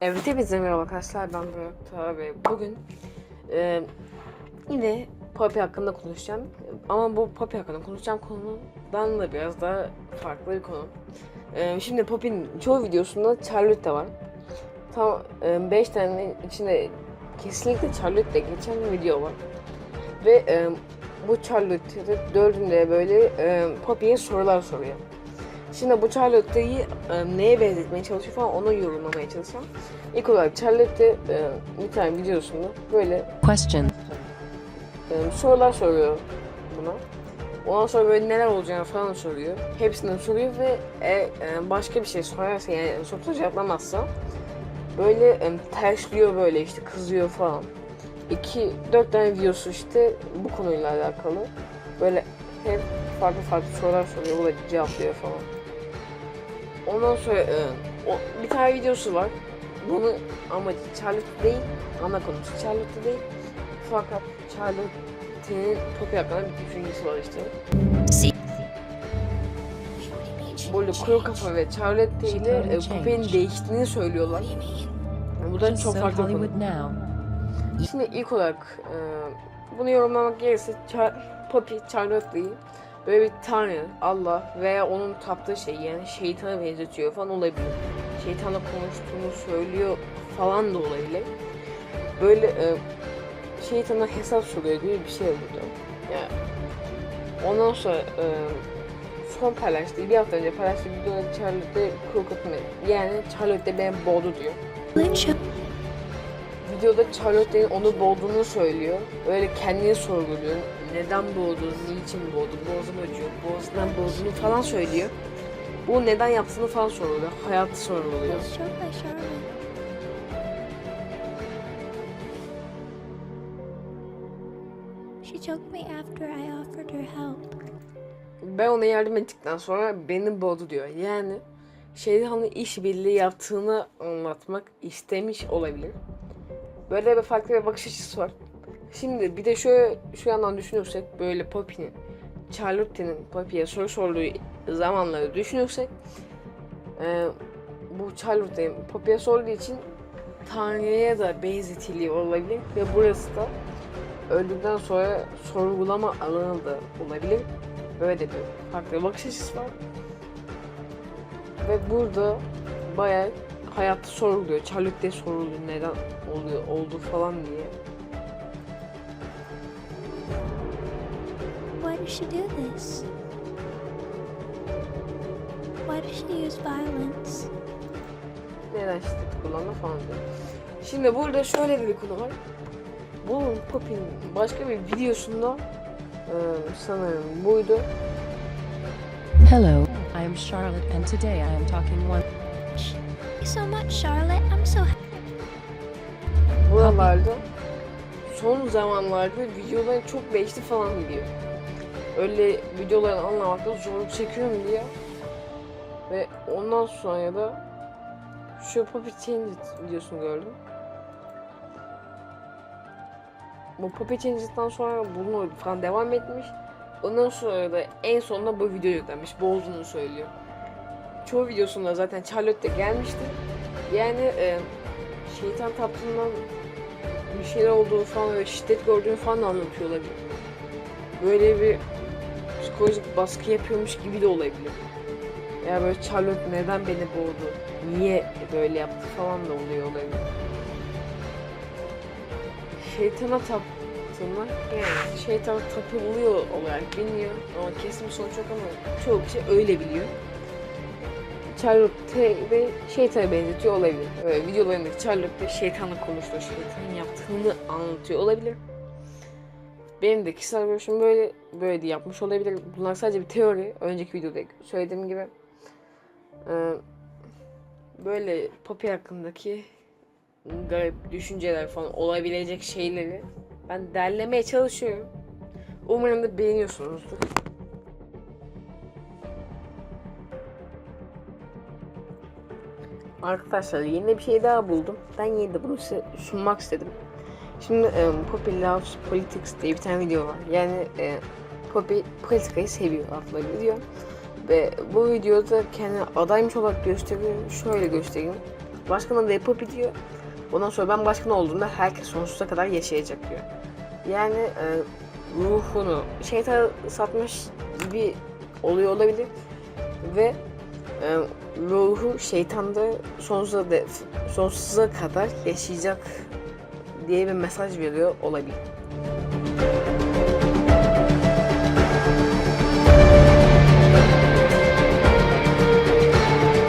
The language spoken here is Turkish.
Evet hepinize merhaba arkadaşlar ben Burak ve bugün e, yine Poppy hakkında konuşacağım ama bu Poppy hakkında konuşacağım konudan da biraz daha farklı bir konu. E, şimdi Poppy'nin çoğu videosunda Charlotte var. Tam 5 tane içinde kesinlikle Charlotte geçen video var. Ve e, bu Charlotte'de dördünde böyle e, Poppy'ye sorular soruyor. Şimdi bu Charlotte'yi e, neye benzetmeye çalışıyor falan onu yorumlamaya çalışacağım. İlk olarak Charlotte e, bir tane videosunda böyle Question. e, sorular soruyor buna. Ondan sonra böyle neler olacağını falan soruyor. Hepsinden soruyor ve e, e, başka bir şey sorarsa yani sorusu cevaplamazsa böyle e, tersliyor böyle işte kızıyor falan. 2 4 tane videosu işte bu konuyla alakalı. Böyle hep farklı farklı sorular soruyor, o da cevaplıyor falan. Ondan sonra e, o, bir tane videosu var. Bunu amacı Charlotte değil, ana konusu Charlotte değil. Fakat Charlotte'nin Poppy hakkında bir düşüncesi var işte. Böyle kuru kafa ve Charlotte ile e, Poppy'nin değiştiğini söylüyorlar. Yani bu da çok farklı bir konu. Şimdi ilk olarak e, bunu yorumlamak gerekirse Char Poppy Charlotte'yi böyle bir tanrı, Allah veya onun taptığı şey yani şeytana benzetiyor falan olabilir. Şeytanla konuştuğunu söylüyor falan da olabilir. Böyle e, şeytana hesap soruyor gibi bir şey oldu. Yani ondan sonra e, son paylaştığı bir hafta önce paylaştığı videoda Charlotte kuru kapını yani Charlotte beni boğdu diyor. Videoda Charlotte'nin onu boğduğunu söylüyor. Öyle kendini sorguluyor. Neden boğdu, niçin boğdu, boğazım acıyor, boğazından boğduğunu falan söylüyor. Bu neden yaptığını falan soruluyor. Hayatı Charlotte. She choked me after I offered her help. Ben ona yardım ettikten sonra beni boğdu diyor. Yani şeytanla işbirliği yaptığını anlatmak istemiş olabilir. Böyle bir farklı bir bakış açısı var. Şimdi bir de şöyle şu yandan düşünürsek böyle Poppy'nin Charlotte'nin Poppy'ye soru sorduğu zamanları düşünürsek e, bu Charlotte'nin Poppy'ye sorduğu için Tanrı'ya da benzetiliyor olabilir ve burası da öldükten sonra sorgulama alanı da olabilir. Böyle bir farklı bakış açısı var. Ve burada bayağı hayatı sorguluyor. Charlotte soruluyor neden oluyor oldu falan diye. Why does she do this? Why does she use violence? Neden şiddet kullanma falan diyor. Şimdi burada şöyle bir konu var. Bu Poppy'nin başka bir videosunda sanırım buydu. Hello, I am Charlotte, and today I am talking one. So much, Charlotte. I'm so Buralarda son zamanlarda videolar çok beğenişli falan gidiyor. Öyle videoları anlamakta zorluk çekiyorum diye. Ve ondan sonra da şu Poppy Changes videosunu gördüm. Bu Poppy Changes'dan sonra bunu falan devam etmiş. Ondan sonra da en sonunda bu video yüklenmiş. Bu olduğunu söylüyor. Çoğu videosunda zaten Charlotte de gelmişti. Yani e, şeytan taptığından bir şeyler olduğunu falan ve şiddet gördüğünü falan anlatıyor olabilir. Böyle bir psikolojik baskı yapıyormuş gibi de olabilir. Ya böyle Charlotte neden beni boğdu, niye böyle yaptı falan da oluyor olabilir. Şeytana taptığına yani şeytana tapılıyor olarak biliniyor ama kesin sonuç yok ama çoğu kişi öyle biliyor. Charlotte ve şeytana benzetiyor olabilir. Böyle videolarındaki Charlotte şeytanla konuştuğu, şeytanın yaptığını anlatıyor olabilir. Benim de kişisel görüşüm böyle böyle de yapmış olabilir. Bunlar sadece bir teori. Önceki videoda söylediğim gibi. Ee, böyle Poppy hakkındaki garip düşünceler falan olabilecek şeyleri ben derlemeye çalışıyorum. Umarım da beğeniyorsunuzdur. Arkadaşlar yeni bir şey daha buldum. Ben yine de bunu size sunmak istedim. Şimdi e, Poppy Loves Politics diye bir tane video var. Yani e, Poppy politikayı seviyor adlı video. Ve bu videoda kendini adaymış olarak gösteriyor. Şöyle göstereyim. Başkanı da yapıp gidiyor. Ondan sonra ben başkan olduğumda herkes sonsuza kadar yaşayacak diyor. Yani e, ruhunu şeytana satmış gibi oluyor olabilir ve e, ruhu şeytanda sonsuza, de, sonsuza kadar yaşayacak diye bir mesaj veriyor olabilir.